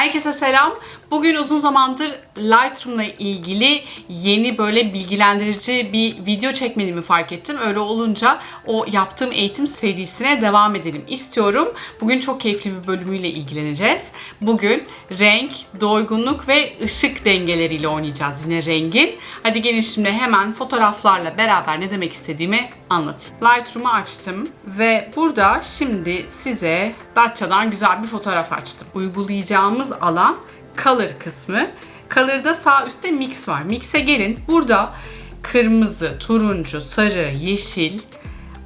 Herkese selam. Bugün uzun zamandır Lightroom'la ilgili yeni böyle bilgilendirici bir video çekmediğimi fark ettim. Öyle olunca o yaptığım eğitim serisine devam edelim istiyorum. Bugün çok keyifli bir bölümüyle ilgileneceğiz. Bugün renk, doygunluk ve ışık dengeleriyle oynayacağız yine rengin. Hadi gelin şimdi hemen fotoğraflarla beraber ne demek istediğimi anlatayım. Lightroom'u açtım ve burada şimdi size Datça'dan güzel bir fotoğraf açtım. Uygulayacağımız alan Color kısmı. Color'da sağ üstte Mix var. Mix'e gelin. Burada kırmızı, turuncu, sarı, yeşil,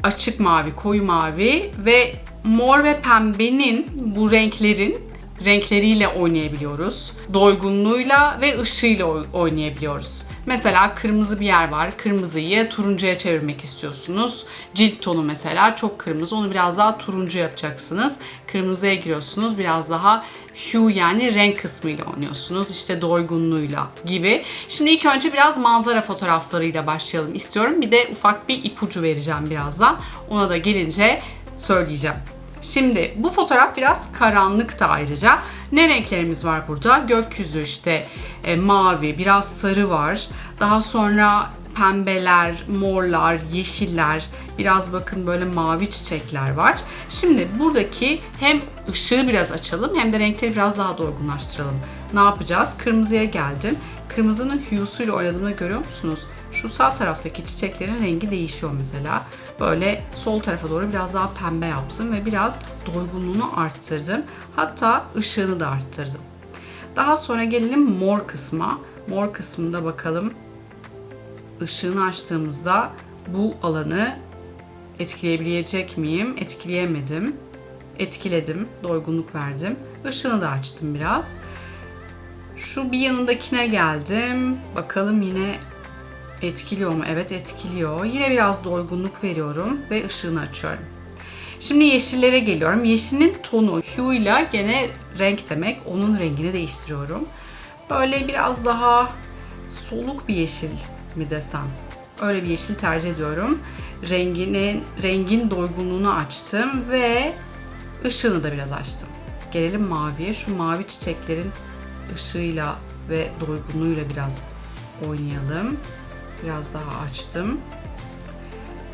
açık mavi, koyu mavi ve mor ve pembenin bu renklerin renkleriyle oynayabiliyoruz. Doygunluğuyla ve ışığıyla oy- oynayabiliyoruz. Mesela kırmızı bir yer var. Kırmızıyı turuncuya çevirmek istiyorsunuz. Cilt tonu mesela çok kırmızı. Onu biraz daha turuncu yapacaksınız. Kırmızıya giriyorsunuz. Biraz daha hue yani renk kısmıyla oynuyorsunuz. İşte doygunluğuyla gibi. Şimdi ilk önce biraz manzara fotoğraflarıyla başlayalım istiyorum. Bir de ufak bir ipucu vereceğim birazdan. Ona da gelince söyleyeceğim. Şimdi bu fotoğraf biraz karanlık da ayrıca. Ne renklerimiz var burada? Gökyüzü işte e, mavi, biraz sarı var. Daha sonra pembeler, morlar, yeşiller, biraz bakın böyle mavi çiçekler var. Şimdi buradaki hem ışığı biraz açalım hem de renkleri biraz daha doygunlaştıralım. Ne yapacağız? Kırmızıya geldim. Kırmızının hue'suyla oynadığımı görüyor musunuz? Şu sağ taraftaki çiçeklerin rengi değişiyor mesela. Böyle sol tarafa doğru biraz daha pembe yaptım ve biraz doygunluğunu arttırdım. Hatta ışığını da arttırdım. Daha sonra gelelim mor kısma. Mor kısmında bakalım ışığını açtığımızda bu alanı etkileyebilecek miyim? Etkileyemedim. Etkiledim, doygunluk verdim. Işığını da açtım biraz. Şu bir yanındakine geldim. Bakalım yine etkiliyor mu? Evet etkiliyor. Yine biraz doygunluk veriyorum ve ışığını açıyorum. Şimdi yeşillere geliyorum. Yeşilin tonu, hue ile gene renk demek. Onun rengini değiştiriyorum. Böyle biraz daha soluk bir yeşil mi desem. Öyle bir yeşil tercih ediyorum. Renginin rengin doygunluğunu açtım ve ışığını da biraz açtım. Gelelim maviye. Şu mavi çiçeklerin ışığıyla ve doygunluğuyla biraz oynayalım. Biraz daha açtım.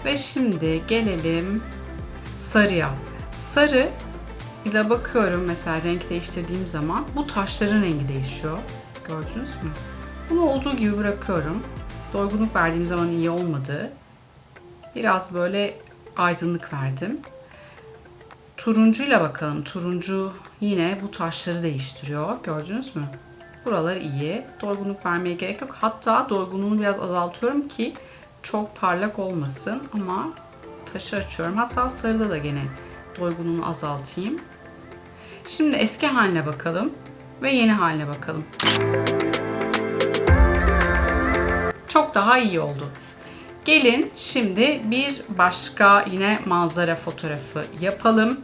Ve şimdi gelelim sarıya. Sarı ile bakıyorum mesela renk değiştirdiğim zaman bu taşların rengi değişiyor. Gördünüz mü? Bunu olduğu gibi bırakıyorum. Doygunluk verdiğim zaman iyi olmadı. Biraz böyle aydınlık verdim. Turuncuyla bakalım. Turuncu yine bu taşları değiştiriyor. Gördünüz mü? Buralar iyi. Doygunluk vermeye gerek yok. Hatta doygunluğunu biraz azaltıyorum ki çok parlak olmasın ama taşı açıyorum. Hatta sarıda da gene doygunluğunu azaltayım. Şimdi eski haline bakalım ve yeni haline bakalım. Çok daha iyi oldu. Gelin şimdi bir başka yine manzara fotoğrafı yapalım.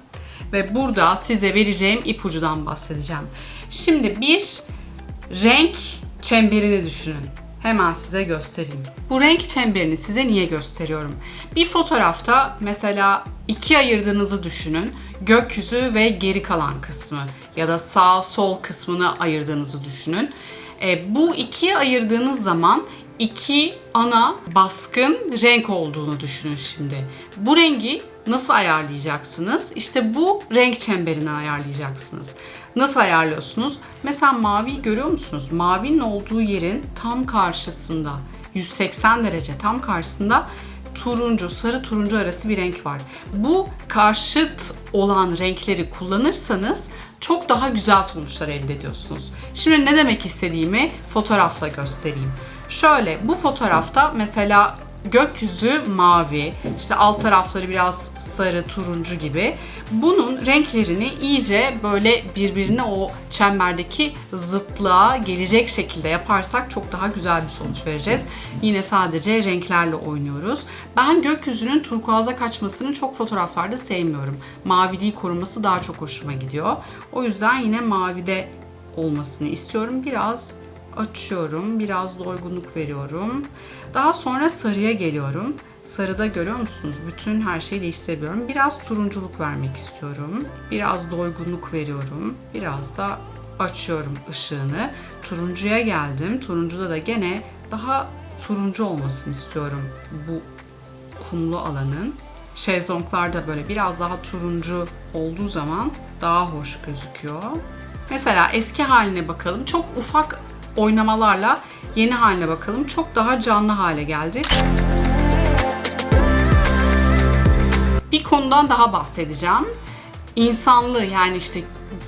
Ve burada size vereceğim ipucudan bahsedeceğim. Şimdi bir renk çemberini düşünün. Hemen size göstereyim. Bu renk çemberini size niye gösteriyorum? Bir fotoğrafta mesela ikiye ayırdığınızı düşünün. Gökyüzü ve geri kalan kısmı ya da sağ sol kısmını ayırdığınızı düşünün. E, bu ikiye ayırdığınız zaman iki ana baskın renk olduğunu düşünün şimdi. Bu rengi nasıl ayarlayacaksınız? İşte bu renk çemberini ayarlayacaksınız. Nasıl ayarlıyorsunuz? Mesela mavi görüyor musunuz? Mavinin olduğu yerin tam karşısında 180 derece tam karşısında turuncu, sarı turuncu arası bir renk var. Bu karşıt olan renkleri kullanırsanız çok daha güzel sonuçlar elde ediyorsunuz. Şimdi ne demek istediğimi fotoğrafla göstereyim. Şöyle bu fotoğrafta mesela gökyüzü mavi, işte alt tarafları biraz sarı, turuncu gibi. Bunun renklerini iyice böyle birbirine o çemberdeki zıtlığa gelecek şekilde yaparsak çok daha güzel bir sonuç vereceğiz. Yine sadece renklerle oynuyoruz. Ben gökyüzünün turkuaza kaçmasını çok fotoğraflarda sevmiyorum. Maviliği koruması daha çok hoşuma gidiyor. O yüzden yine mavide olmasını istiyorum. Biraz açıyorum. Biraz doygunluk veriyorum. Daha sonra sarıya geliyorum. Sarıda görüyor musunuz? Bütün her şeyi değiştirebiliyorum. Biraz turunculuk vermek istiyorum. Biraz doygunluk veriyorum. Biraz da açıyorum ışığını. Turuncuya geldim. Turuncuda da gene daha turuncu olmasını istiyorum bu kumlu alanın. Şezlonglar da böyle biraz daha turuncu olduğu zaman daha hoş gözüküyor. Mesela eski haline bakalım. Çok ufak oynamalarla yeni haline bakalım. Çok daha canlı hale geldi. Bir konudan daha bahsedeceğim. İnsanlığı yani işte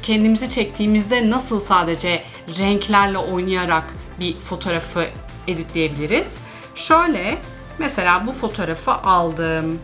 kendimizi çektiğimizde nasıl sadece renklerle oynayarak bir fotoğrafı editleyebiliriz. Şöyle mesela bu fotoğrafı aldım.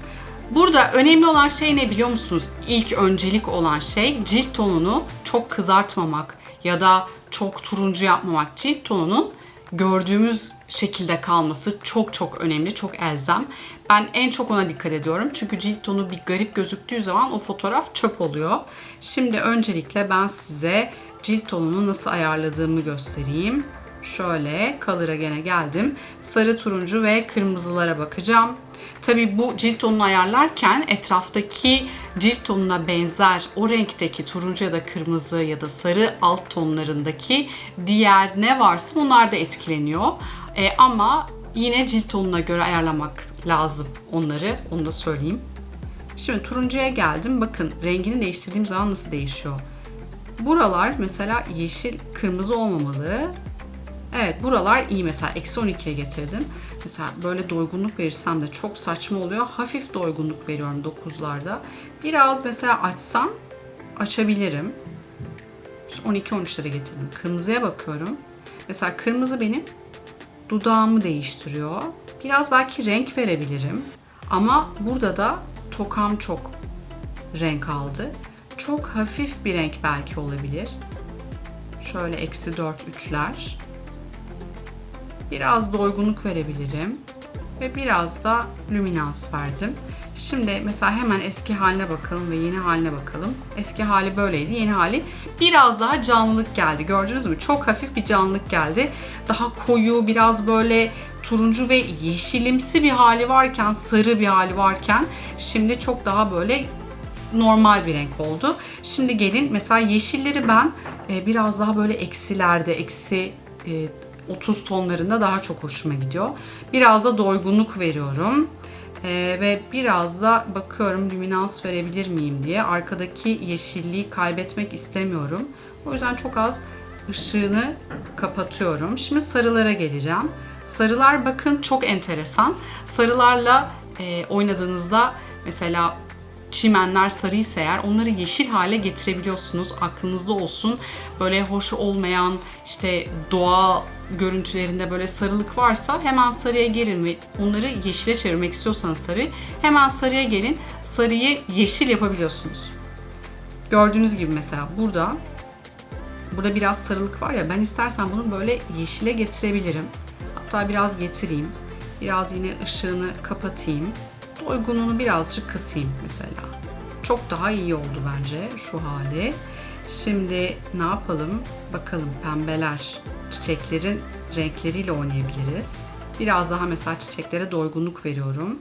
Burada önemli olan şey ne biliyor musunuz? İlk öncelik olan şey cilt tonunu çok kızartmamak ya da çok turuncu yapmamak. Cilt tonunun gördüğümüz şekilde kalması çok çok önemli, çok elzem. Ben en çok ona dikkat ediyorum. Çünkü cilt tonu bir garip gözüktüğü zaman o fotoğraf çöp oluyor. Şimdi öncelikle ben size cilt tonunu nasıl ayarladığımı göstereyim. Şöyle color'a gene geldim. Sarı, turuncu ve kırmızılara bakacağım. Tabii bu cilt tonunu ayarlarken etraftaki cilt tonuna benzer o renkteki turuncu ya da kırmızı ya da sarı alt tonlarındaki diğer ne varsa bunlar da etkileniyor. E, ama yine cilt tonuna göre ayarlamak lazım onları. Onu da söyleyeyim. Şimdi turuncuya geldim. Bakın rengini değiştirdiğim zaman nasıl değişiyor. Buralar mesela yeşil kırmızı olmamalı. Evet buralar iyi mesela eksi 12'ye getirdim. Mesela böyle doygunluk verirsem de çok saçma oluyor. Hafif doygunluk veriyorum 9'larda. Biraz mesela açsam açabilirim. 12-13'lere getirdim. Kırmızıya bakıyorum. Mesela kırmızı benim dudağımı değiştiriyor. Biraz belki renk verebilirim. Ama burada da tokam çok renk aldı. Çok hafif bir renk belki olabilir. Şöyle eksi 4 üçler. Biraz doygunluk verebilirim. Ve biraz da lüminans verdim. Şimdi mesela hemen eski haline bakalım ve yeni haline bakalım. Eski hali böyleydi. Yeni hali biraz daha canlılık geldi. Gördünüz mü? Çok hafif bir canlılık geldi. Daha koyu, biraz böyle turuncu ve yeşilimsi bir hali varken, sarı bir hali varken şimdi çok daha böyle normal bir renk oldu. Şimdi gelin mesela yeşilleri ben e, biraz daha böyle eksilerde, eksi e, 30 tonlarında daha çok hoşuma gidiyor. Biraz da doygunluk veriyorum. Ee, ve biraz da bakıyorum lüminans verebilir miyim diye. Arkadaki yeşilliği kaybetmek istemiyorum. O yüzden çok az ışığını kapatıyorum. Şimdi sarılara geleceğim. Sarılar bakın çok enteresan. Sarılarla e, oynadığınızda mesela çimenler sarıysa eğer onları yeşil hale getirebiliyorsunuz. Aklınızda olsun. Böyle hoş olmayan işte doğa görüntülerinde böyle sarılık varsa hemen sarıya gelin ve onları yeşile çevirmek istiyorsanız tabii hemen sarıya gelin. Sarıyı yeşil yapabiliyorsunuz. Gördüğünüz gibi mesela burada burada biraz sarılık var ya ben istersen bunu böyle yeşile getirebilirim. Hatta biraz getireyim. Biraz yine ışığını kapatayım. Doygunluğunu birazcık kısayım mesela. Çok daha iyi oldu bence şu hali. Şimdi ne yapalım? Bakalım pembeler, çiçeklerin renkleriyle oynayabiliriz. Biraz daha mesela çiçeklere doygunluk veriyorum.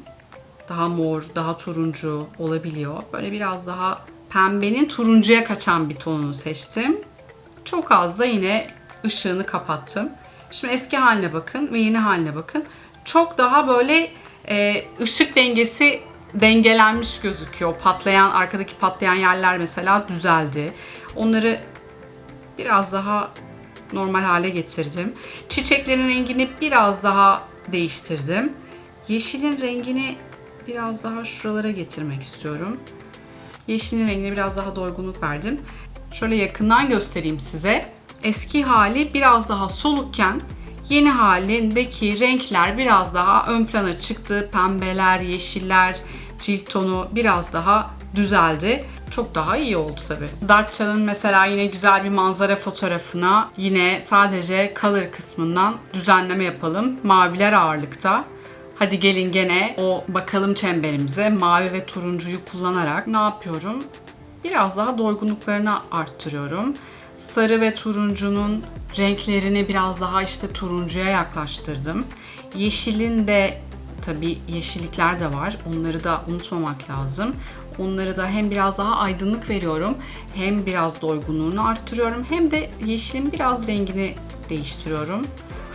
Daha mor, daha turuncu olabiliyor. Böyle biraz daha pembenin turuncuya kaçan bir tonunu seçtim. Çok az da yine ışığını kapattım. Şimdi eski haline bakın ve yeni haline bakın. Çok daha böyle e, ışık dengesi dengelenmiş gözüküyor. Patlayan, arkadaki patlayan yerler mesela düzeldi. Onları biraz daha normal hale getirdim. Çiçeklerin rengini biraz daha değiştirdim. Yeşilin rengini biraz daha şuralara getirmek istiyorum. Yeşilin rengine biraz daha doygunluk verdim. Şöyle yakından göstereyim size. Eski hali biraz daha solukken yeni halindeki renkler biraz daha ön plana çıktı. Pembeler, yeşiller, cilt tonu biraz daha düzeldi. Çok daha iyi oldu tabi. Datça'nın mesela yine güzel bir manzara fotoğrafına yine sadece color kısmından düzenleme yapalım. Maviler ağırlıkta. Hadi gelin gene o bakalım çemberimize mavi ve turuncuyu kullanarak ne yapıyorum? Biraz daha doygunluklarını arttırıyorum. Sarı ve turuncunun renklerini biraz daha işte turuncuya yaklaştırdım. Yeşilin de tabi yeşillikler de var. Onları da unutmamak lazım. Onları da hem biraz daha aydınlık veriyorum, hem biraz doygunluğunu arttırıyorum, hem de yeşilin biraz rengini değiştiriyorum.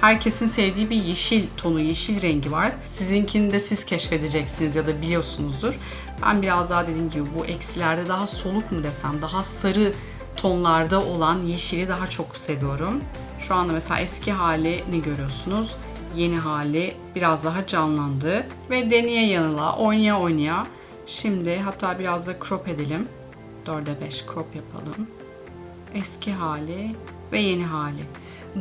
Herkesin sevdiği bir yeşil tonu, yeşil rengi var. Sizinkini de siz keşfedeceksiniz ya da biliyorsunuzdur. Ben biraz daha dediğim gibi bu eksilerde daha soluk mu desem, daha sarı tonlarda olan yeşili daha çok seviyorum. Şu anda mesela eski halini görüyorsunuz. Yeni hali biraz daha canlandı. Ve deneye yanıla, oynaya oynaya. Şimdi hatta biraz da crop edelim. 4'e 5 crop yapalım. Eski hali ve yeni hali.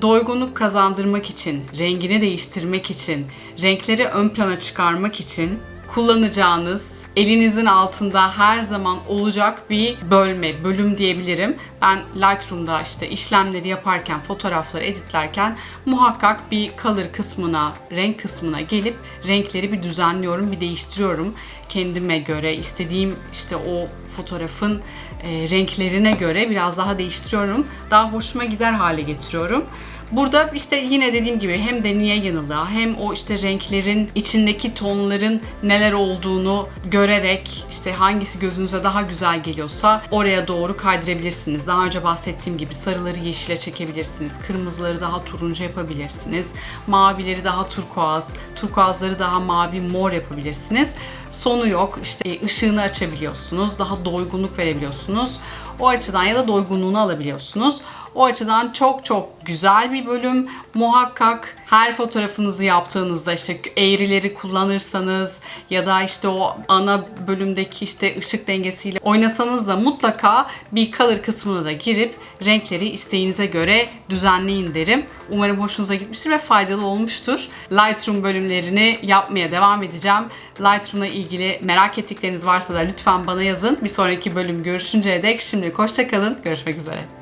Doygunluk kazandırmak için, rengini değiştirmek için, renkleri ön plana çıkarmak için kullanacağınız elinizin altında her zaman olacak bir bölme, bölüm diyebilirim. Ben Lightroom'da işte işlemleri yaparken, fotoğrafları editlerken muhakkak bir color kısmına, renk kısmına gelip renkleri bir düzenliyorum, bir değiştiriyorum. Kendime göre, istediğim işte o fotoğrafın e, renklerine göre biraz daha değiştiriyorum. Daha hoşuma gider hale getiriyorum. Burada işte yine dediğim gibi hem deneye yanıla hem o işte renklerin içindeki tonların neler olduğunu görerek işte hangisi gözünüze daha güzel geliyorsa oraya doğru kaydırabilirsiniz. Daha önce bahsettiğim gibi sarıları yeşile çekebilirsiniz. Kırmızıları daha turuncu yapabilirsiniz. Mavileri daha turkuaz, turkuazları daha mavi mor yapabilirsiniz. Sonu yok. İşte ışığını açabiliyorsunuz. Daha doygunluk verebiliyorsunuz. O açıdan ya da doygunluğunu alabiliyorsunuz. O açıdan çok çok güzel bir bölüm. Muhakkak her fotoğrafınızı yaptığınızda işte eğrileri kullanırsanız ya da işte o ana bölümdeki işte ışık dengesiyle oynasanız da mutlaka bir color kısmına da girip renkleri isteğinize göre düzenleyin derim. Umarım hoşunuza gitmiştir ve faydalı olmuştur. Lightroom bölümlerini yapmaya devam edeceğim. Lightroom'la ilgili merak ettikleriniz varsa da lütfen bana yazın. Bir sonraki bölüm görüşünceye dek şimdilik hoşçakalın. Görüşmek üzere.